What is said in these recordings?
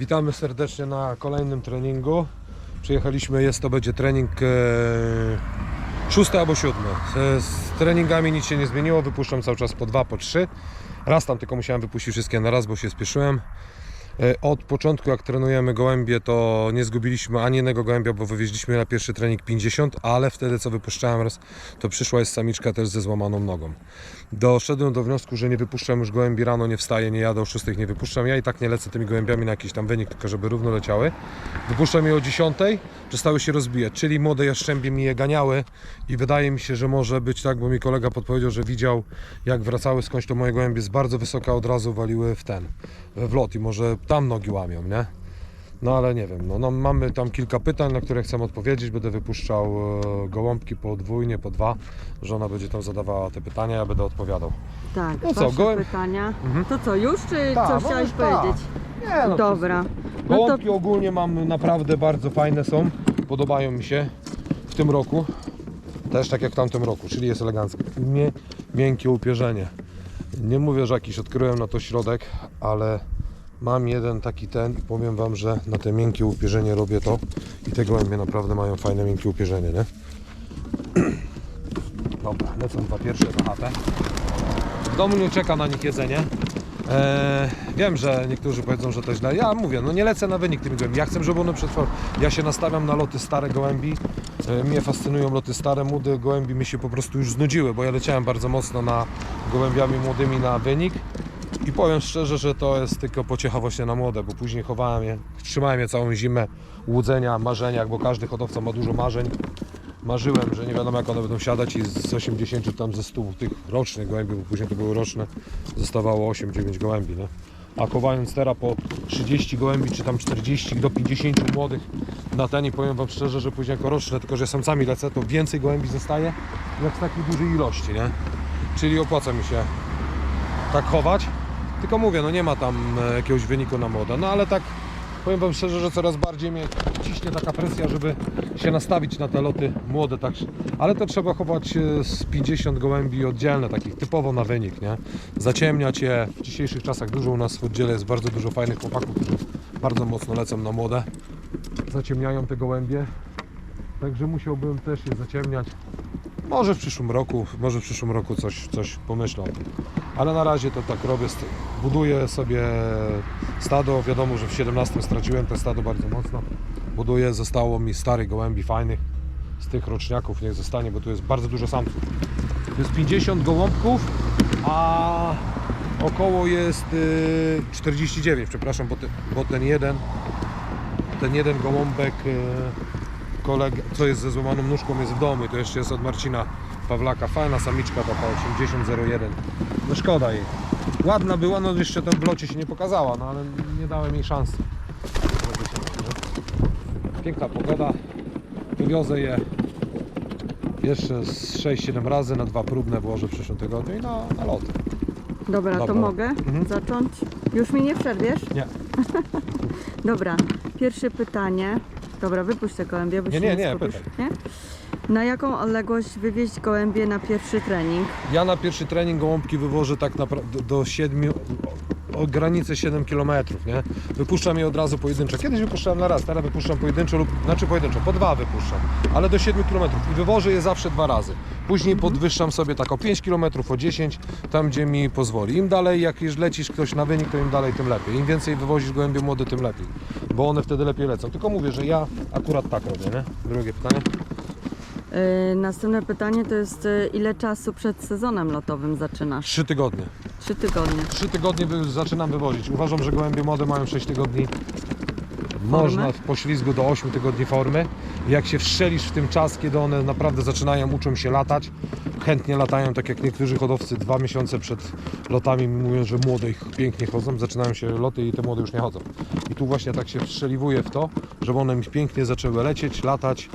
Witamy serdecznie na kolejnym treningu. Przyjechaliśmy, jest to będzie trening e, szósty albo siódmy. Z, treningami nic się nie zmieniło, wypuszczam cały czas po dwa, po trzy. Raz tam tylko musiałem wypuścić wszystkie na raz, bo się spieszyłem. E, Od początku jak trenujemy gołębie to nie zgubiliśmy ani jednego gołębia, bo wywieźliśmy na pierwszy trening 50, ale wtedy co wypuszczałem raz, to przyszła jest samiczka też ze złamaną nogą. Doszedłem do wniosku, że nie wypuszczam już gołębi rano, nie wstaję, nie jadę o 6, nie wypuszczam. Ja i tak nie lecę tymi gołębiami na jakiś tam wynik, tylko żeby równo leciały. Wypuszczam je o 10, przestały się rozbijać, czyli młode jaszczębie mi je ganiały i wydaje mi się, że może być tak, bo mi kolega podpowiedział, że widział jak wracały skądś to moje gołębie z bardzo wysoka od razu waliły w ten, w lot i może tam nogi łamią, nie? No ale nie wiem, no, no mamy tam kilka pytań, na które chcę odpowiedzieć. Będę wypuszczał e, gołąbki podwójnie, po dwa. Żona będzie tam zadawała te pytania, ja będę odpowiadał. Tak, No co, pytania. Mhm. To co, już czy co no chciałeś tak. powiedzieć? Nie, no, Dobra. No to Gołąbki ogólnie mam naprawdę bardzo fajne są. Podobają mi się w tym roku. Też tak jak w tamtym roku, czyli jest eleganckie. Miękkie upierzenie. Nie mówię, że jakiś odkryłem na to środek, ale mam jeden taki ten i powiem Wam, że na te miękkie upierzenie robię to i te gołębie naprawdę mają fajne miękkie upierzenie, nie? Dobra, lecą dwa pierwsze na chatę. W domu nie czeka na nich jedzenie. Eee, wiem, że niektórzy powiedzą, że to źle. Ja mówię, no nie lecę na wynik tymi gołębi. Ja chcę, żeby one przetrwały. Ja się nastawiam na loty stare gołębi. E, mnie fascynują loty stare, młode gołębi mi się po prostu już znudziły, bo ja leciałem bardzo mocno na gołębiami młodymi na wynik. I powiem szczerze, że to jest tylko pociecha właśnie na młode, bo później chowałem je, trzymałem je całą zimę, łudzenia, marzenia, bo każdy hodowca ma dużo marzeń. Marzyłem, że nie wiadomo jak one będą siadać i z 80 tam ze 100 tych rocznych gołębi, bo później to były roczne, zostawało 8-9 gołębi, nie? A chowając teraz po 30 gołębi, czy tam 40 do 50 młodych na ten i powiem Wam szczerze, że później jako roczne, tylko że samcami lecę, to więcej gołębi zostaje, jak z takiej dużej ilości, nie? Czyli opłaca mi się tak chować. Tylko mówię, no nie ma tam e, jakiegoś wyniku na modę. No ale tak powiem Wam szczerze, że coraz bardziej mnie ciśnie taka presja, żeby się nastawić na te loty młode. Tak. Ale to trzeba chować z 50 gołębi oddzielne, takich typowo na wynik, nie? Zaciemniać je. W dzisiejszych czasach dużo u nas w oddziale jest bardzo dużo fajnych chłopaków, którzy bardzo mocno lecą na młode. Zaciemniają te gołębie. Także musiałbym też je zaciemniać. Może w przyszłym roku, może w przyszłym roku coś, coś tym. Ale na razie to tak robię, buduję sobie stado. Wiadomo, że w 17 straciłem to stado bardzo mocno. Buduję, zostało mi starych gołębi fajnych. Z tych roczniaków niech zostanie, bo tu jest bardzo dużo samców. To jest 50 gołąbków, a około jest y, 49, przepraszam, bo, te, bo ten jeden ten jeden gołąbek y, kolega, co jest ze złamaną nóżką jest w domu i to jeszcze jest od Marcina Pawlaka. Fajna samiczka taka 8001. No szkoda jej. Ładna była, no jeszcze to w locie się nie pokazała, no ale nie dałem jej szansy. Piękna pogoda. Wywiozę je jeszcze z 6-7 razy na dwa próbne włożę w przyszłym tygodniu i na, na lot. Dobra, to Dobra. mogę Mhm. zacząć? Już mi nie przerwiesz? Nie, Dobra, pierwsze pytanie. Dobra, wypuść te gołębie, bo Nie, się nie, nie, skupisz, pytaj. nie? Na jaką odległość wywieźć gołębie na pierwszy trening? Ja na pierwszy trening gołąbki wywożę tak naprawdę do 7, o granicę 7 km, nie? Wypuszczam je od razu pojedynczo. Kiedyś wypuszczałem na raz, teraz wypuszczam pojedynczo lub, znaczy pojedynczo, po dwa wypuszczam, ale do 7 km i wywożę je zawsze dwa razy. Później podwyższam sobie tak o 5 km, o 10, tam gdzie mi pozwoli. Im dalej, jak już lecisz ktoś na wynik, to im dalej, tym lepiej. Im więcej wywozisz gołębie młode, tym lepiej, bo one wtedy lepiej lecą. Tylko mówię, że ja akurat tak robię, nie? Drugie pytanie. Yy, następne pytanie to jest yy, ile czasu przed sezonem lotowym zaczynasz? 3 tygodnie. Trzy tygodnie. Trzy tygodnie zaczynam wywozić. Uważam, że gołębie młode mają 6 tygodni. Można w poślizgu do 8 tygodni formy. Jak się wstrzelisz w tym czas, kiedy one naprawdę zaczynają, uczą się latać, chętnie latają, tak jak niektórzy hodowcy dwa miesiące przed lotami mi mówią, że młode ich pięknie chodzą, zaczynają się loty i te młode już nie chodzą. I tu właśnie tak się wstrzeliwuję w to, żeby one mi pięknie zaczęły lecieć, latać,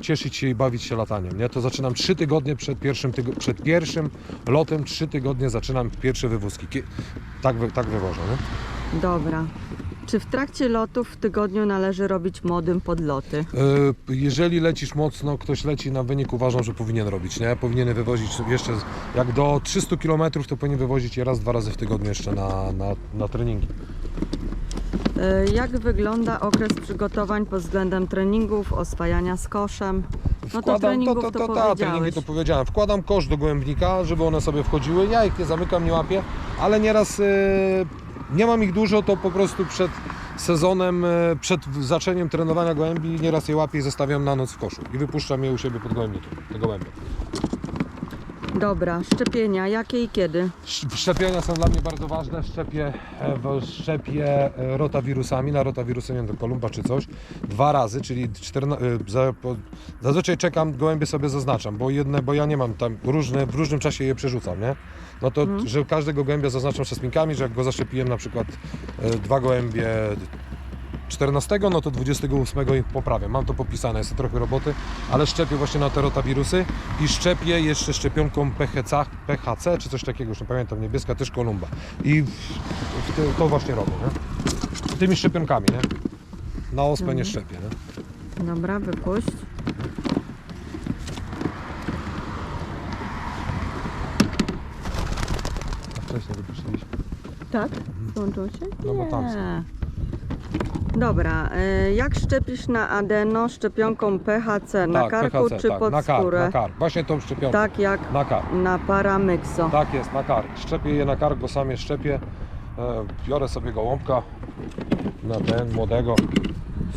cieszyć się i bawić się lataniem. Nie? To zaczynam 3 tygodnie przed pierwszym, tygo- przed pierwszym lotem, 3 tygodnie zaczynam pierwsze wywózki. Tak, wy- tak wywożę. Nie? Dobra. Czy w trakcie lotów w tygodniu należy robić młodym podloty? E, Jeżeli lecisz mocno, ktoś leci na wynik, uważam, że powinien robić, nie? Powinien wywozić jeszcze, jak do 300 km, to powinien wywozić je raz, dwa razy w tygodniu jeszcze na, na, na treningi. E, Jak wygląda okres przygotowań pod względem treningów, oswajania z koszem? No to treningów to, to, to, ta, treningi powiedziałeś. to powiedziałem. Wkładam kosz do gołębnika, żeby one sobie wchodziły. Ja ich nie zamykam, nie łapię, ale nieraz e, nie mam ich dużo, to po prostu przed sezonem, e, przed zaczeniem trenowania gołębi nieraz je łapię i zostawiam na noc w koszu i wypuszczam je u siebie pod gołębnikiem, te gołębie. Dobra, szczepienia, jakie i kiedy? Sz- Szczepienia są dla mnie bardzo ważne. Szczepię, e, szczepię e, rotawirusami, na rotawirusy, nie wiem, kolumba czy coś, dwa razy, czyli 14, e, zazwyczaj czekam, gołębie sobie zaznaczam, bo jedne, bo ja nie mam tam, różne, w różnym czasie je przerzucam, nie? No to, że każdego gołębia zaznaczam czasminkami, że jak go zaszczepiłem na przykład dwa gołębie 14, no to 28 ich poprawiam. Mam to popisane, jest to trochę roboty, ale szczepię właśnie na te rotawirusy i szczepię jeszcze szczepionką PHC, PHC czy coś takiego, już nie pamiętam, niebieska też kolumba. I w- w- to, właśnie robię, nie? Tymi szczepionkami, nie? Na ospę nie szczepię, nie? Dobra, wypuść. A wcześniej wypuściliśmy. Tak? Złączyło się? No bo tam są. Dobra, e, jak szczepisz na adeno szczepionką PHC? Na tak, karku PHC, czy tak, pod na kark, skórę? na kark. Właśnie tą szczepionkę. Tak jak Na kark. na paramyxo. Tak jest, na kark. Szczepię je na kark, bo sam je szczepię. E, biorę sobie gołąbka na ten młodego.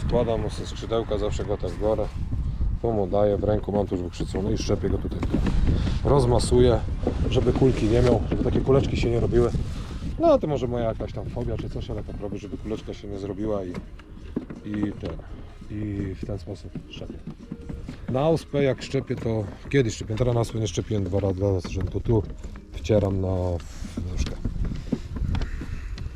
Składam mu ze skrzydełka, zawsze go tak w górę. Tu mu daję, w ręku mam tu już wykrzycony i szczepię go tutaj. Rozmasuję, żeby kulki nie miał, żeby takie kuleczki się nie robiły. No to może moja jakaś tam fobia czy coś, ale tak robię, żeby kuleczka się nie zrobiła i, i ten. I w ten sposób szczepię. Na ospę jak szczepię to kiedyś szczepię, teraz na ospę nie szczepiłem dwa razy, dwa razy, to tu wcieram na nóżkę.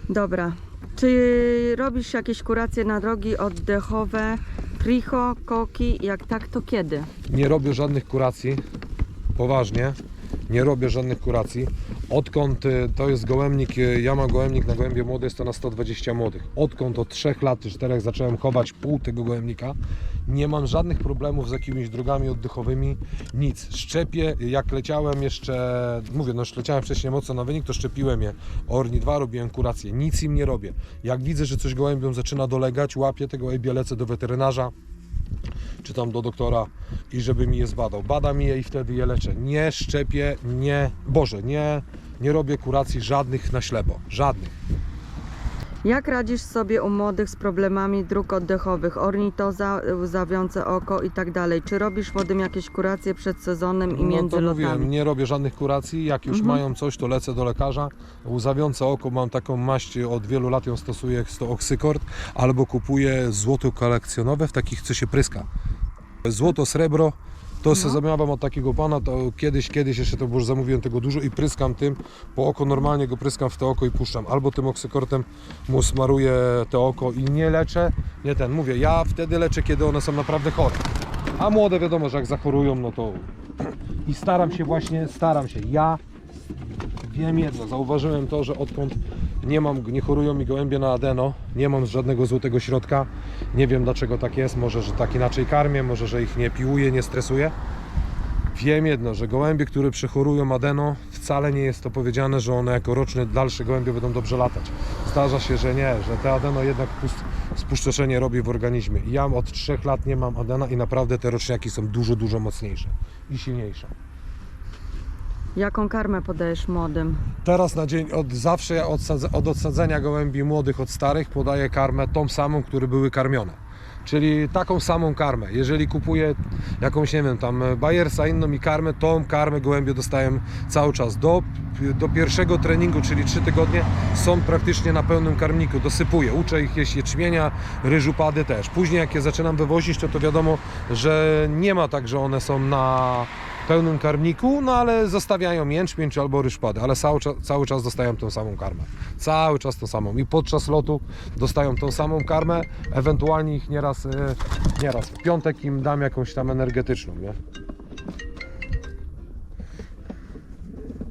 Dobra. Czy robisz jakieś kuracje na drogi oddechowe, tricho, koki? Jak tak, to kiedy? Nie robię żadnych kuracji, poważnie, nie robię żadnych kuracji. Odkąd y, to jest gołębnik, y, ja mam gołębnik na gołębie młode, jest to na 120 młodych. Odkąd od 3 lat czy 4 zacząłem chować pół tego gołębnika, nie mam żadnych problemów z jakimiś drogami oddechowymi, nic. Szczepię, jak leciałem jeszcze, mówię, no leciałem wcześniej mocno na wynik, to szczepiłem je. Orni 2 robiłem kurację, nic im nie robię. Jak widzę, że coś gołębiom zaczyna dolegać, łapię tego gołębia, lecę do weterynarza, czy tam do doktora i żeby mi je zbadał. Bada mi je i wtedy je leczę. Nie szczepię, nie, Boże, nie, nie robię kuracji żadnych na ślepo. Żadnych. Jak radzisz sobie u młodych z problemami dróg oddechowych, ornitoza, łzawiące oko i tak dalej? Czy robisz młodym jakieś kuracje przed sezonem i między no to lotami? mówiłem, nie robię żadnych kuracji. Jak już mają coś, to lecę do lekarza. Łzawiące oko, mam taką maść, od wielu lat ją stosuję, jest to oksykord, albo kupuję złoto kolekcjonowe w takich, co się pryska. Złoto, srebro, to se zamawiam od takiego pana, to kiedyś, kiedyś jeszcze to, już zamówiłem tego dużo i pryskam tym po oko, normalnie go pryskam w to oko i puszczam. Albo tym oksykortem mu smaruję to oko i nie leczę, nie ten, mówię, ja wtedy leczę, kiedy one są naprawdę chore. A młode wiadomo, że jak zachorują, no to i staram się właśnie, staram się, ja wiem jedno, zauważyłem to, że odkąd nie mam, nie chorują mi gołębie na adeno, nie mam żadnego złotego środka, nie wiem dlaczego tak jest, może, że tak inaczej karmię, może, że ich nie piłuję, nie stresuję. Wiem jedno, że gołębie, które przechorują adeno, wcale nie jest to powiedziane, że one jako roczne dalsze gołębie będą dobrze latać. Zdarza się, że nie, że te adeno jednak pust- spustoszenie robi w organizmie. Ja od 3 lat nie mam adena i naprawdę te roczniaki są dużo, dużo mocniejsze i silniejsze. Jaką karmę podajesz młodym? Teraz na dzień, od zawsze ja od odsadzenia gołębi młodych od starych podaję karmę tą samą, które były karmione. Czyli taką samą karmę. Jeżeli kupuję jakąś, nie wiem, tam Bayersa, inną i karmę, tą karmę gołębie dostają cały czas. Do, do pierwszego treningu, czyli 3 tygodnie, są praktycznie na pełnym karmniku. Dosypuję, uczę ich jeść jeczmienia, ryżu pady też. Później jak je zaczynam wywozić, to to wiadomo, że nie ma tak, że one są na pełnym karmniku, no ale zostawiają jęczmień czy albo ryżpady, ale cały, czas- cały czas dostają tą samą karmę. Cały czas tą samą. I podczas lotu dostają tą samą karmę, ewentualnie ich nieraz, e, nieraz w piątek im dam jakąś tam energetyczną, nie?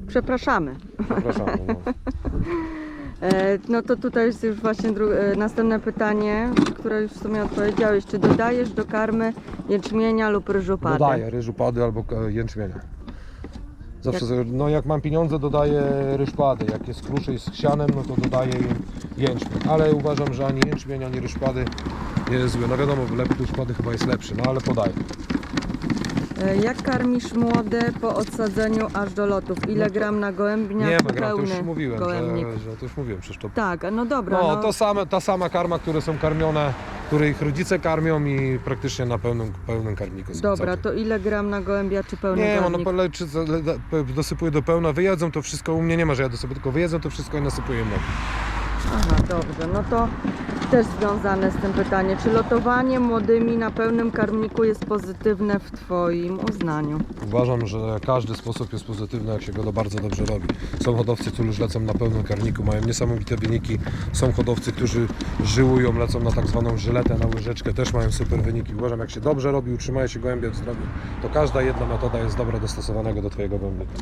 Przepraszamy. Przepraszam. No. E, no to tutaj jest już właśnie e, następne pytanie, które już w sumie odpowiedziałeś. Czy dodajesz do karmy jęczmienia lub ryżu padę? Dodaję ryżu pady albo e, jęczmienia. Zawsze Jak- no jak mam pieniądze, dodaję ryszpady. Jak jest kruszej z sianem, no to dodaję im jęczmień. Ale uważam, że ani jęczmień, ani ryszpady nie jest zły. No wiadomo, lepiej ryszpady chyba jest lepszy, no ale podaję. E, Jak karmisz młode po odsadzeniu aż do lotów? Ile No to- gram na gołębniach? Nie ma gram, to już mówiłem, gołębnik. że, że to już mówiłem przecież to. Tak, no dobra. No, No, to same, ta sama karma, które są karmione, które ich rodzice karmią i praktycznie na pełnym, pełnym karmniku są Dobra, całkiem. to ile gram na gołębia czy pełny Nie, no gołębnik? pole, czy, za- le- da- pe- dosypuję do pełna, wyjedzą to wszystko, u mnie nie ma, że ja dosypuję, tylko wyjedzą to wszystko i nasypuję mną. Aha, dobrze. No to też związane z tym pytanie. Czy lotowanie młodymi na pełnym karmniku jest pozytywne w Twoim uznaniu? Uważam, że każdy sposób jest pozytywny, jak się go bardzo dobrze robi. Są hodowcy, którzy lecą na pełnym karniku, mają niesamowite wyniki. Są hodowcy, którzy żyłują, lecą na tak zwaną żyletę, na łyżeczkę, też mają super wyniki. Uważam, jak się dobrze robi, utrzymają się gołębie w zdrowiu, to każda jedna metoda jest dobra dostosowanego do Twojego gołębnika.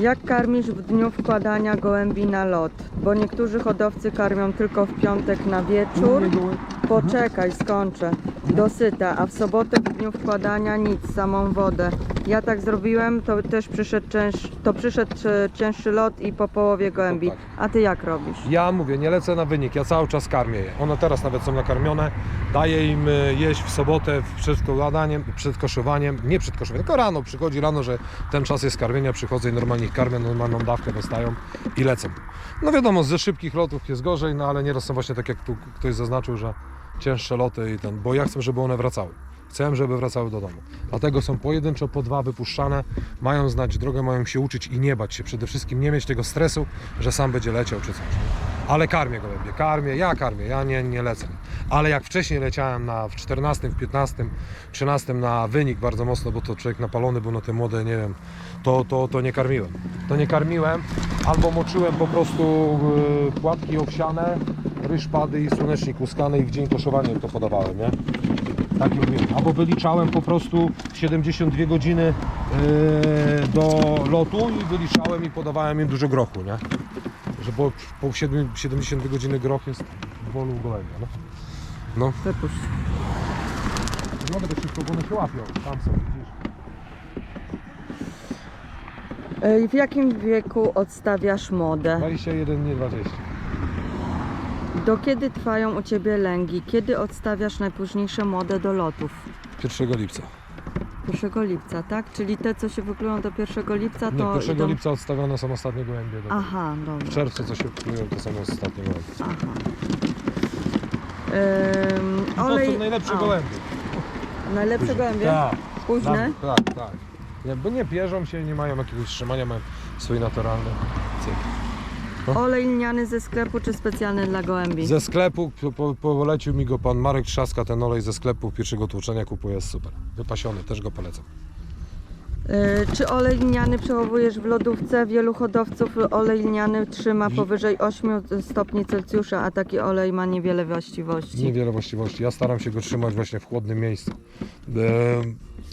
Jak karmisz w dniu wkładania gołębi na lot? Bo niektórzy hodowcy karmią tylko w piątek na wieczór. Poczekaj, skończę. Dosyta, a w sobotę w dniu wkładania nic, samą wodę. Ja tak zrobiłem, to też przyszedł, cięż, to przyszedł e, cięższy lot i po połowie gołębi. tak. A ty jak robisz? Ja mówię, nie lecę na wynik, ja cały czas karmię je. One teraz nawet są nakarmione. Daję im y, jeść w sobotę przed składaniem, przed koszowaniem, nie przed koszowaniem, tylko rano. Przychodzi rano, że ten czas jest karmienia, przychodzę i normalnie ich karmię, normalną dawkę dostają i lecą. No wiadomo, ze szybkich lotów jest gorzej, no ale nieraz są właśnie tak jak tu ktoś zaznaczył, że cięższe loty i ten, bo ja chcę, żeby one wracały. Chcę, żeby wracały do domu. Dlatego są pojedynczo po dwa wypuszczane, mają znać drogę, mają się uczyć i nie bać się. Przede wszystkim nie mieć tego stresu, że sam będzie leciał czy coś. Ale karmię gołębie, karmię, ja karmię, ja nie, nie lecę. Ale jak wcześniej leciałem na, w 14, w 15, 13 na wynik bardzo mocno, bo to człowiek napalony był na te młode, nie wiem, to, to, to nie karmiłem. To nie karmiłem, albo moczyłem po prostu y, płatki owsiane, ryż pady i słonecznik łuskany i w dzień koszowania to podawałem, nie? Tak mówię. Albo wyliczałem po prostu 72 godziny yy, do lotu i wyliczałem i podawałem im dużo grochu, nie? Że po, po 7, 72 godziny groch jest w wolu gołębia, no. No, mogę to szybko, bo one się łapią. Tam są, widzisz? E, W jakim wieku odstawiasz modę? 21, nie 20. Do kiedy trwają u Ciebie lęgi? Kiedy odstawiasz najpóźniejsze modę do lotów? 1 lipca. 1 lipca, tak? Czyli te, co się wyklują do 1 lipca, Nie, to 1 idą... lipca odstawione są ostatnie gołębie. Do... Aha, W dobra. czerwcu co się wklują, to są ostatnie gołębie. Aha. Ym, I to olej... są najlepsze a, gołębie. Najlepsze gołębie? Tak. Późne? Tak, tak, tak. Nie, bo nie pierzą się, nie mają jakiegoś trzymania, mają swój naturalny cykl. Olej lniany ze sklepu czy specjalny dla gołębi? Ze sklepu po, po, polecił mi go pan Marek Trzaska, ten olej ze sklepu pierwszego tłoczenia kupuje, jest super. Wypasiony, też go polecam. Y, czy olej lniany przechowujesz w lodówce? Wielu hodowców olej lniany trzyma powyżej 8 stopni Celsjusza, a taki olej ma niewiele właściwości. Niewiele właściwości. Ja staram się go trzymać właśnie w chłodnym miejscu. E,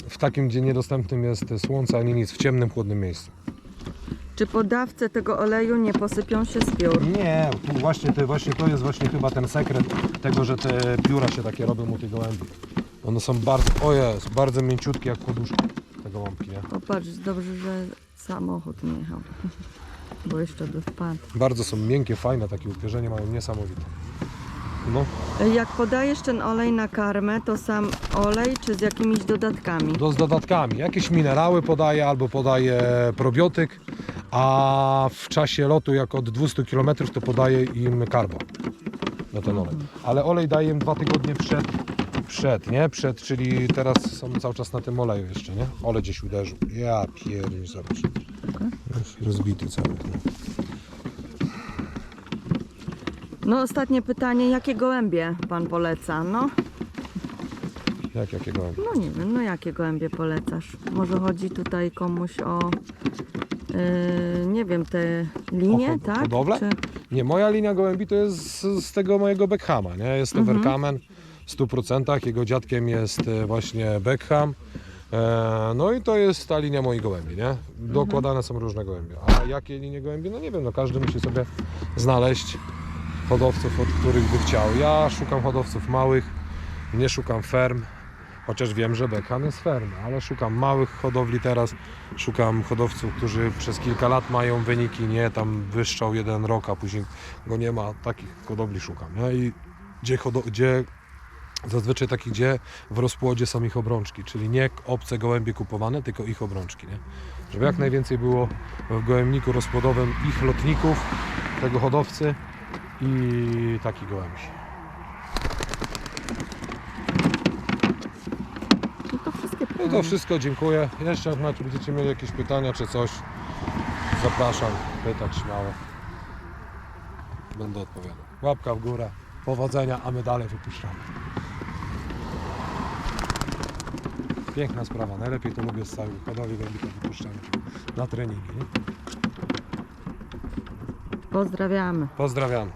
W takim, gdzie niedostępnym jest słońce ani nic, w ciemnym, chłodnym miejscu. Czy po dawce tego oleju nie posypią się z piór? Nie, tu właśnie, to, właśnie to jest właśnie chyba ten sekret tego, że te pióra się takie robią u tych gołębi. One są bardzo, o jest, bardzo mięciutkie jak poduszki te gołąbki, nie? Popatrz, dobrze, że samochód nie jechał, bo jeszcze by wpadł. Bardzo są miękkie, fajne, takie upierzenie mają niesamowite. No, Jak podajesz ten olej na karmę, to sam olej czy z jakimiś dodatkami? to z dodatkami. Jakieś minerały podaję albo podaję probiotyk, a w czasie lotu jak od 200 km to podaję im karbo na ten olej. Ale olej daję im dwa tygodnie przed, przed, nie? Przed, czyli teraz są cały czas na tym oleju jeszcze, nie? Olej gdzieś uderzył. Ja pierdzielę, zobacz. Jest Rozbity cały. nie? No ostatnie pytanie, jakie gołębie Pan poleca? No, Jak jakiego? no nie wiem, no jakie gołębie polecasz? Może chodzi tutaj komuś o, nie wiem, te linie, O hod- tak? hodowlę? Czy, Nie, moja linia gołębi to jest z, z tego mojego Beckhama, nie? Jest to Mhm. Werkamen w 100%. Jego dziadkiem jest e, właśnie Beckham. E, no i to jest ta linia moich gołębi, nie? Dokładane są różne gołębie. A jakie linie gołębi? No nie wiem, no każdy musi sobie znaleźć hodowców, od których by chciał. Ja szukam hodowców małych, nie szukam ferm. Chociaż wiem, że Beckham jest fermy, ale szukam małych hodowli teraz. Szukam hodowców, którzy przez kilka lat mają wyniki, nie tam wyszczał jeden rok, a później go nie ma. Takich hodowli szukam. Nie? I gdzie, gdzie zazwyczaj takich, gdzie w rozpłodzie są ich obrączki, czyli nie obce gołębie kupowane, tylko ich obrączki. Nie? Żeby jak najwięcej było w gołębniku rozpłodowym ich lotników, tego hodowcy i takich gołębi. No to wszystkie No to wszystko, dziękuję. Jeszcze jak macie- będziecie mieli jakieś pytania czy coś, zapraszam, pytać śmiało. Będę odpowiadał. Łapka w górę, powodzenia, a my dalej wypuszczamy. Piękna sprawa, najlepiej to lubię z całych hodowli gołębika wypuszczamy na treningi. Nie? Pozdrawiamy. Pozdrawiam.